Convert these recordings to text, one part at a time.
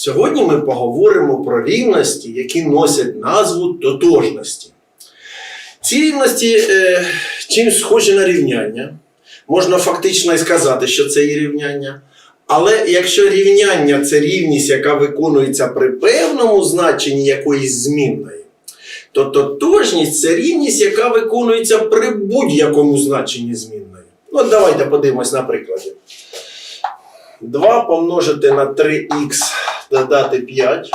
Сьогодні ми поговоримо про рівності, які носять назву тотожності. Ці рівності е, чимсь схожі на рівняння. Можна фактично і сказати, що це є рівняння. Але якщо рівняння це рівність, яка виконується при певному значенні якоїсь змінної, то тотожність це рівність, яка виконується при будь-якому значенні змінної. Ну, давайте подивимось на прикладі. 2 помножити на 3х додати 5.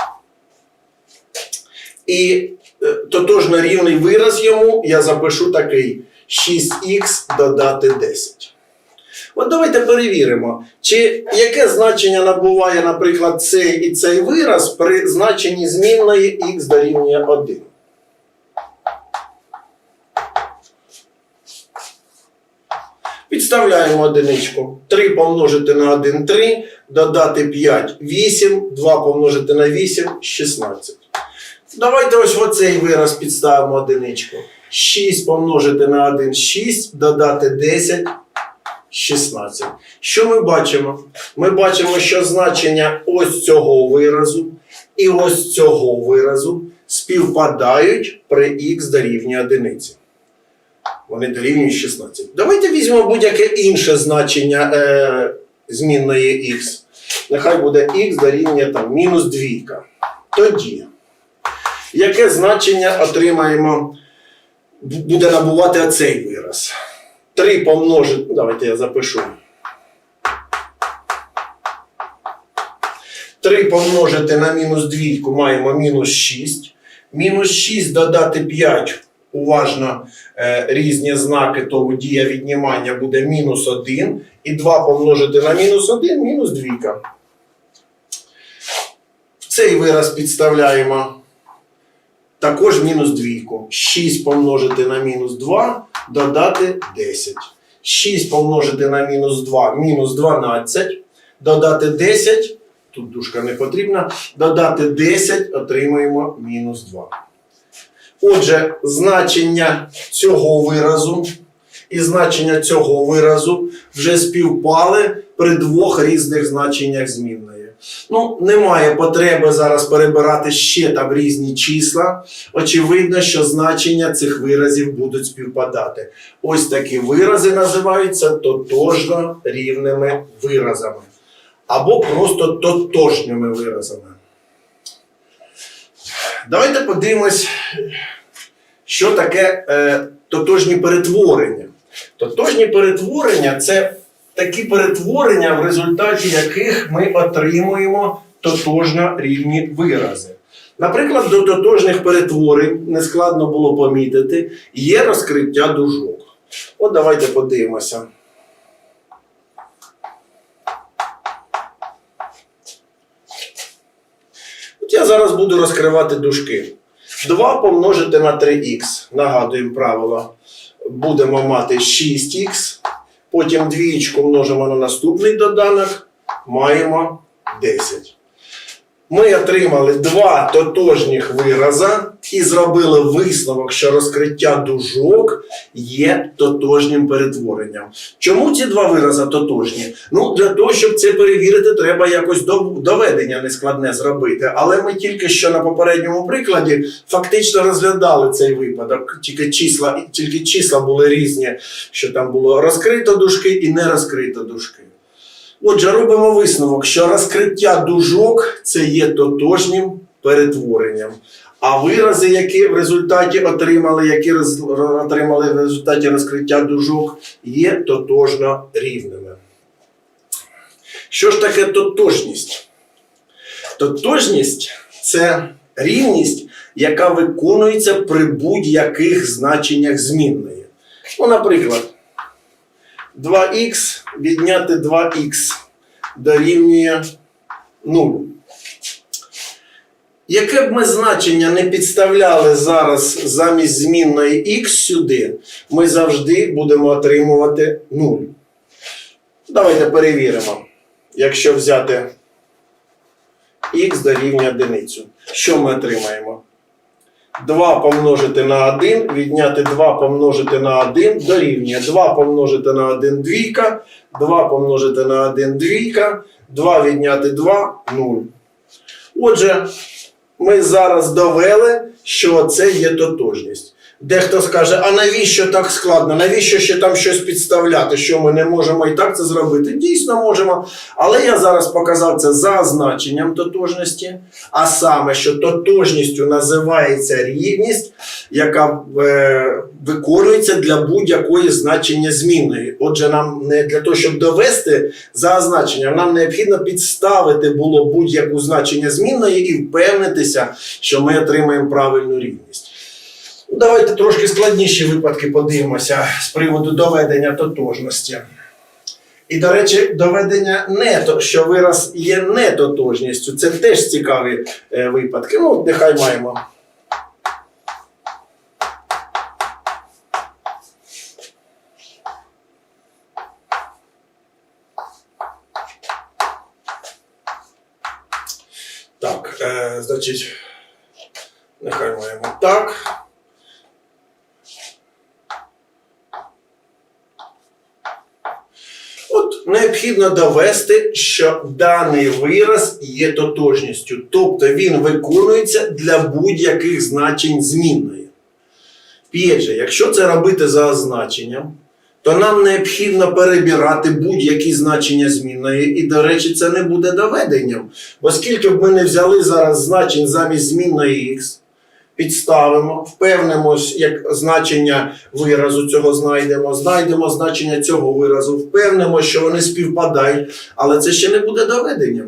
І е, тотожно рівний вираз йому я запишу такий 6х додати 10. От давайте перевіримо, чи яке значення набуває, наприклад, цей і цей вираз при значенні змінної х дорівнює 1. Підставляємо одиничку. 3 помножити на 1 3, додати 5 8, 2 помножити на 8 16. Давайте ось в оцей вираз підставимо одиничку. 6 помножити на 1 6, додати 10 16. Що ми бачимо? Ми бачимо, що значення ось цього виразу і ось цього виразу співпадають при х дорівнює одиниці. Вони дорівнюють 16. Давайте візьмемо будь-яке інше значення е, змінної х. Нехай буде х дорівнює там, мінус двійка. Тоді, яке значення отримаємо, буде набувати оцей вираз? 3 помножити. Ну, давайте я запишу. 3 помножити на мінус двійку маємо мінус 6. Мінус 6 додати 5. Уважно е, різні знаки, тому дія віднімання буде мінус 1. І 2 помножити на мінус 1 мінус двійка. В цей вираз підставляємо також мінус двійку. 6 помножити на мінус 2, додати 10. 6 помножити на мінус 2, мінус 12. Додати 10, тут дужка не потрібна. Додати 10, отримуємо мінус 2. Отже, значення цього виразу і значення цього виразу вже співпали при двох різних значеннях змінної. Ну, немає потреби зараз перебирати ще там різні числа. Очевидно, що значення цих виразів будуть співпадати. Ось такі вирази називаються тотожно рівними виразами. Або просто тотожніми виразами. Давайте подивимось, що таке е, тотожні перетворення. Тотожні перетворення це такі перетворення, в результаті яких ми отримуємо тотожно рівні вирази. Наприклад, до тотожних перетворень нескладно було помітити, є розкриття дужок. От давайте подивимося. От я зараз буду розкривати дужки. 2 помножити на 3х. Нагадуємо правило. Будемо мати 6х. Потім двічку множимо на наступний доданок. Маємо 10. Ми отримали два тотожніх вираза і зробили висновок, що розкриття дужок є тотожнім перетворенням. Чому ці два вирази тотожні? Ну, для того, щоб це перевірити, треба якось доведення нескладне зробити. Але ми тільки що на попередньому прикладі фактично розглядали цей випадок. Тільки числа, тільки числа були різні, що там було розкрито дужки і не розкрито дужки. Отже, робимо висновок, що розкриття дужок це є тотожнім перетворенням. А вирази, які в результаті отримали, які роз- отримали в результаті розкриття дужок, є тотожно рівними. Що ж таке тотожність? Тотожність це рівність, яка виконується при будь-яких значеннях змінної. Ну, наприклад, 2х відняти 2х дорівнює 0. Яке б ми значення не підставляли зараз замість змінної х сюди, ми завжди будемо отримувати 0. Давайте перевіримо. Якщо взяти х дорівнює одиницю, що ми отримаємо? 2 помножити на 1, відняти 2 помножити на 1 дорівнює 2 помножити на 1 двійка, 2 помножити на 1 двійка, 2 відняти 2 0. Отже, ми зараз довели, що це є тотожність. Дехто скаже, а навіщо так складно? Навіщо ще там щось підставляти? Що ми не можемо і так це зробити? Дійсно можемо. Але я зараз показав це за значенням тотожності, а саме, що тотожністю називається рівність, яка е, виконується для будь-якої значення змінної. Отже, нам не для того, щоб довести за значенням, нам необхідно підставити було будь-яку значення змінної і впевнитися, що ми отримаємо правильну рівність. Ну, Давайте трошки складніші випадки подивимося з приводу доведення тотожності. І, до речі, доведення не то, що вираз є нетотожністю. Це теж цікаві е, випадки. Ну, нехай маємо. Так, е, значить, нехай маємо так. От необхідно довести, що даний вираз є тотожністю, тобто він виконується для будь-яких значень змінної. Опять же, якщо це робити за означенням, то нам необхідно перебирати будь-які значення змінної, і, до речі, це не буде доведенням. Бо скільки б ми не взяли зараз значень замість змінної х, підставимо, впевнимось, як значення виразу цього знайдемо, знайдемо значення цього виразу, впевнимо, що вони співпадають, але це ще не буде доведенням.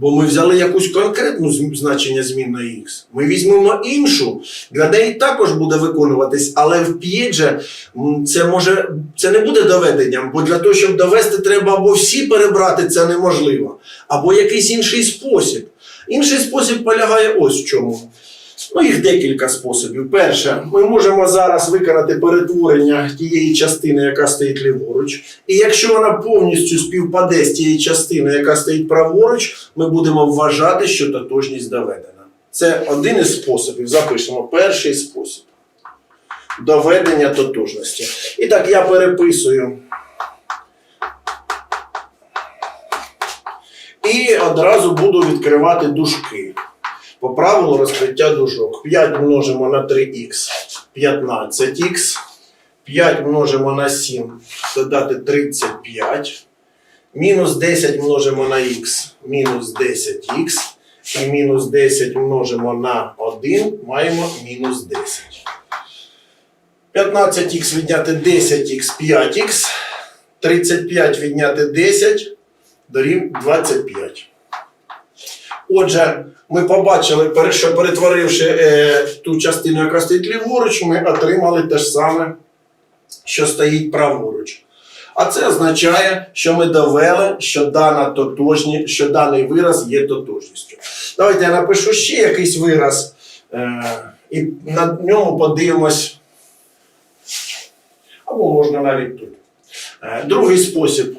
Бо ми взяли якусь конкретну значення змінної х. Ми візьмемо іншу, для неї також буде виконуватись, але в п'єдже це може це не буде доведенням, бо для того, щоб довести, треба або всі перебрати, це неможливо, або якийсь інший спосіб. Інший спосіб полягає ось в чому. Ну, їх декілька способів. Перше, ми можемо зараз виконати перетворення тієї частини, яка стоїть ліворуч. І якщо вона повністю співпаде з тією частиною, яка стоїть праворуч, ми будемо вважати, що тотожність доведена. Це один із способів. Запишемо перший спосіб. Доведення тотожності. І так, я переписую. І одразу буду відкривати дужки. По правилу розкриття дужок. 5 множимо на 3х 15х. 5 множимо на 7, додати 35. Мінус 10 множимо на х, мінус 10х. І мінус 10 множимо на 1, маємо мінус 10. 15х відняти 10х 5х. 35 відняти 10 дорів 25. Отже, ми побачили, що перетворивши е, ту частину, яка стоїть ліворуч, ми отримали те ж саме, що стоїть праворуч. А це означає, що ми довели, що, дана тотожні, що даний вираз є тотожністю. Давайте я напишу ще якийсь вираз, е, і на ньому подивимось. Або можна навіть тут. Е, другий спосіб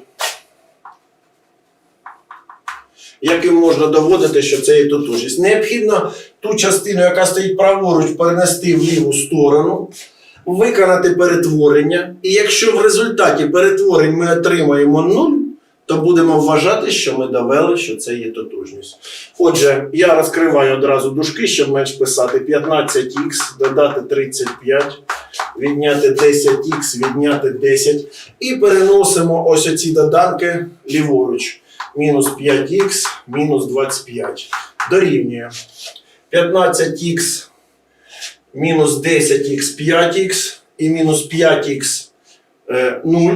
яким можна доводити, що це є тотожність. Необхідно ту частину, яка стоїть праворуч, перенести в ліву сторону, виконати перетворення. І якщо в результаті перетворень ми отримаємо 0, то будемо вважати, що ми довели, що це є тотожність. Отже, я розкриваю одразу дужки, щоб менш писати 15х, додати 35, відняти 10х, відняти 10. І переносимо ось оці доданки ліворуч мінус 5х мінус 25. Дорівнює 15х мінус 10х 5х і мінус 5х е, 0,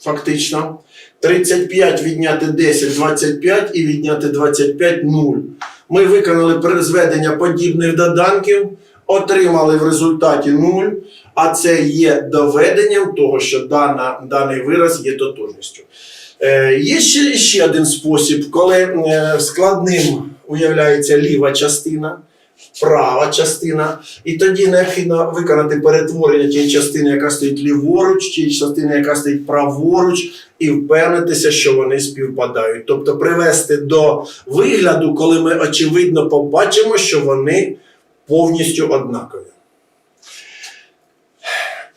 фактично. 35 відняти 10 25 і відняти 25 0. Ми виконали призведення подібних доданків, отримали в результаті 0, а це є доведенням того, що дана, даний вираз є тотожністю. Е, Є ще, ще один спосіб, коли е, складним уявляється ліва частина, права частина, і тоді необхідно виконати перетворення тієї частини, яка стоїть ліворуч, тієї частини, яка стоїть праворуч, і впевнитися, що вони співпадають. Тобто привести до вигляду, коли ми очевидно побачимо, що вони повністю однакові.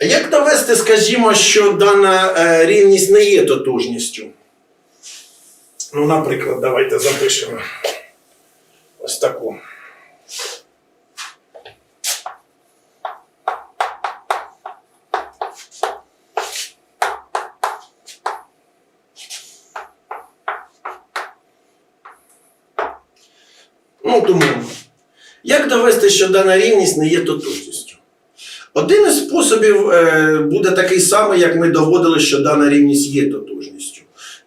Як довести, скажімо, що дана е, рівність не є тотожністю? Ну, наприклад, давайте запишемо. ось таку. Ну, тому, як довести, що дана рівність не є тотожністю? Один із способів е, буде такий самий, як ми доводили, що дана рівність є тотожністю.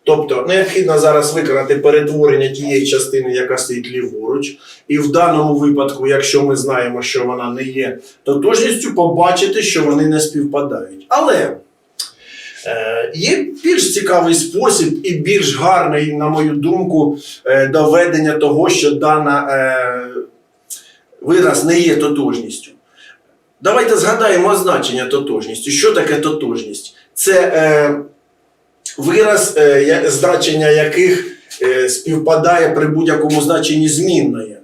Тобто необхідно зараз виконати перетворення тієї частини, яка стоїть ліворуч, і в даному випадку, якщо ми знаємо, що вона не є тотожністю, побачити, що вони не співпадають. Але е, є більш цікавий спосіб і більш гарний, на мою думку, е, доведення того, що дана вираз не є тотожністю. Давайте згадаємо значення тотожністю. Що таке тотожність? Це е, вираз, е, значення яких е, співпадає при будь-якому значенні змінної.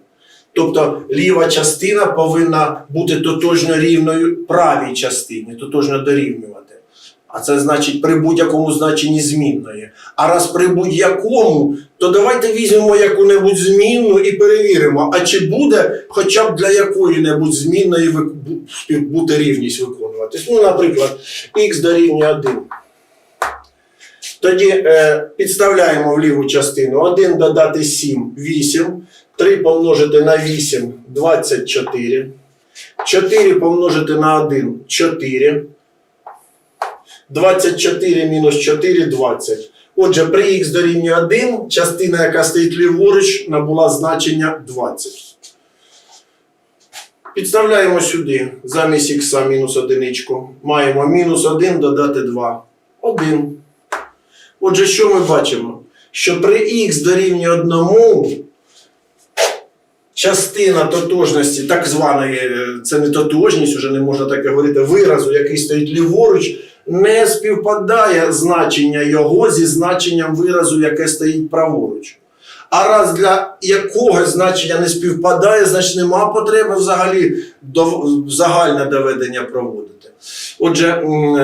Тобто ліва частина повинна бути тотожно рівною правій частині, тотожно дорівнювати. А це значить при будь-якому значенні змінної. А раз при будь-якому, то давайте візьмемо яку-небудь змінну і перевіримо, а чи буде хоча б для якої-небудь змінної бути рівність виконуватись. Ну, наприклад, х дорівнює 1. Тоді е, підставляємо в ліву частину 1 додати 7 8, 3 помножити на 8 24, 4 помножити на 1 4, 24 мінус 4 20. Отже, при х дорівнює 1, частина, яка стоїть ліворуч, набула значення 20. Підставляємо сюди замість х мінус одиничку. Маємо мінус 1 додати 2. 1. Отже, що ми бачимо? Що при х дорівнює 1, частина тотожності, так званої, е, це не тотожність, вже не можна таке говорити, виразу, який стоїть ліворуч, не співпадає значення його зі значенням виразу, яке стоїть праворуч. А раз для якогось значення не співпадає, значить нема потреби взагалі до, загальне доведення проводити. Отже,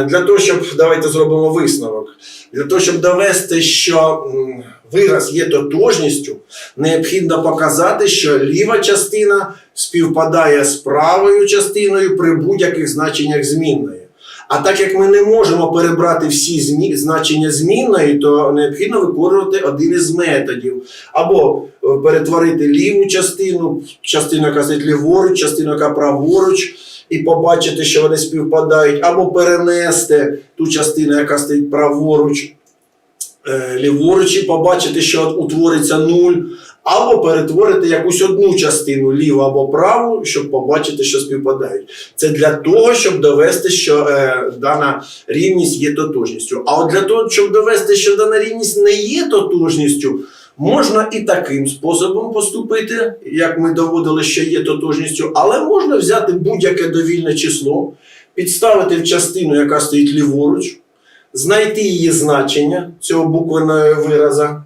для того, щоб давайте зробимо висновок. Для того, щоб довести, що вираз є тотожністю, необхідно показати, що ліва частина співпадає з правою частиною при будь-яких значеннях змінної. А так як ми не можемо перебрати всі змі... значення змінної, то необхідно виконувати один із методів. Або е, перетворити ліву частину, частину, яка стоїть ліворуч, частину, яка праворуч, і побачити, що вони співпадають, або перенести ту частину, яка стоїть праворуч, е, ліворуч, і побачити, що утвориться нуль, або перетворити якусь одну частину ліву або праву, щоб побачити, що співпадають. Це для того, щоб довести, що е, дана рівність є тотожністю. А от для того, щоб довести, що дана рівність не є тотожністю, можна і таким способом поступити, як ми доводили, що є тотожністю, але можна взяти будь-яке довільне число, підставити в частину, яка стоїть ліворуч, знайти її значення цього буквеного вираза.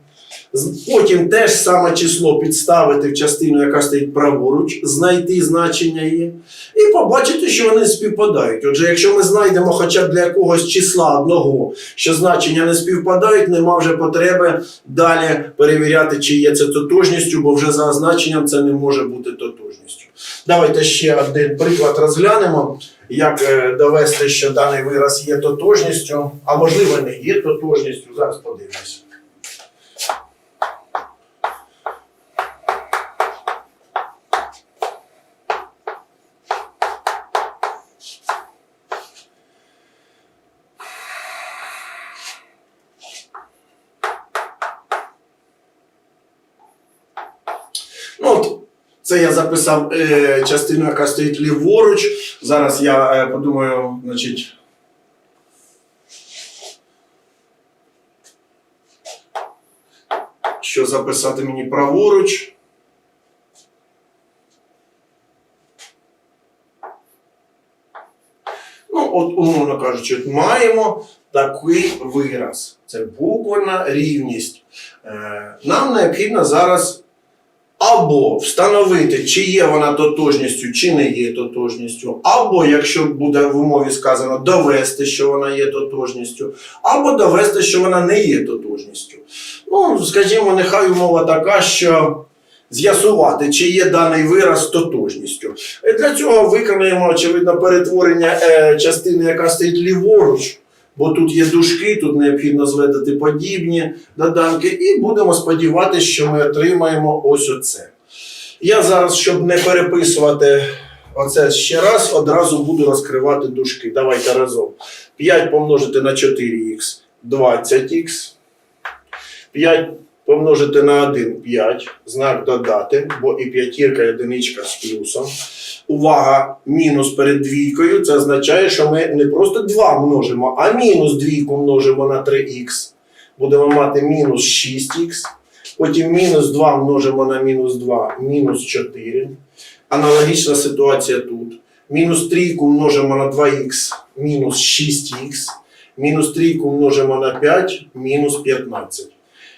Потім те ж саме число підставити в частину, яка стоїть праворуч, знайти значення її, і побачити, що вони співпадають. Отже, якщо ми знайдемо хоча б для якогось числа одного, що значення не співпадають, нема вже потреби далі перевіряти, чи є це тотожністю, бо вже за значенням це не може бути тотожністю. Давайте ще один приклад розглянемо, як е, довести, що даний вираз є тотожністю, а можливо не є тотожністю. Зараз подивимося. Ну, от, це я записав е, частину, яка стоїть ліворуч. Зараз я е, подумаю, значить. Що записати мені праворуч. Ну, от, умовно кажучи, маємо такий вираз. Це буквена рівність. Е, нам необхідно зараз або встановити, чи є вона тотожністю, чи не є тотожністю, або, якщо буде в умові сказано, довести, що вона є тотожністю, або довести, що вона не є тотожністю. Ну, скажімо, нехай умова така, що з'ясувати, чи є даний вираз тотожністю. Для цього виконаємо, очевидно, перетворення е, частини, яка стоїть ліворуч, бо тут є дужки, тут необхідно зведати подібні доданки, і будемо сподіватися, що ми отримаємо ось оце. Я зараз, щоб не переписувати оце ще раз, одразу буду розкривати дужки. Давайте разом. 5 помножити на 4х 20х. 5 помножити на 1 5. Знак додати, бо і п'ятірка, і одиничка з плюсом. Увага, мінус перед двійкою. Це означає, що ми не просто 2 множимо, а мінус двійку множимо на 3х. Будемо мати мінус 6х. Потім мінус 2 множимо на мінус 2, мінус 4. Аналогічна ситуація тут. Мінус трійку множимо на 2х, мінус 6х. Мінус трійку множимо на 5, мінус 15.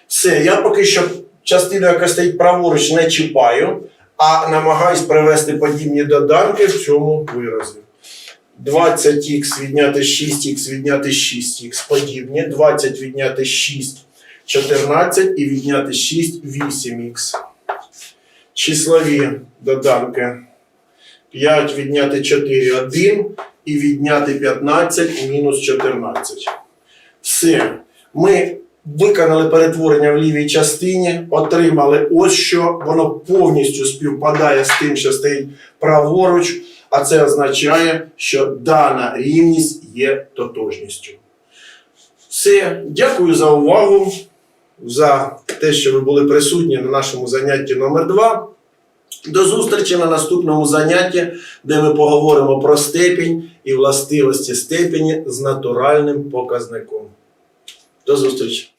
Все, я поки що частину, яка стоїть праворуч, не чіпаю, а намагаюсь привести подібні доданки в цьому виразі. 20х відняти 6х відняти 6х подібні. 20 відняти 6 14 і відняти 6 8х. Числові доданки. 5 відняти 4 1 і відняти 15 мінус 14. Все. Ми виконали перетворення в лівій частині, отримали ось що. Воно повністю співпадає з тим, що стоїть праворуч, а це означає, що дана рівність є тотожністю. Все, дякую за увагу, за те, що ви були присутні на нашому занятті номер 2 До зустрічі на наступному занятті, де ми поговоримо про степінь і властивості степені з натуральним показником. До зустрічі!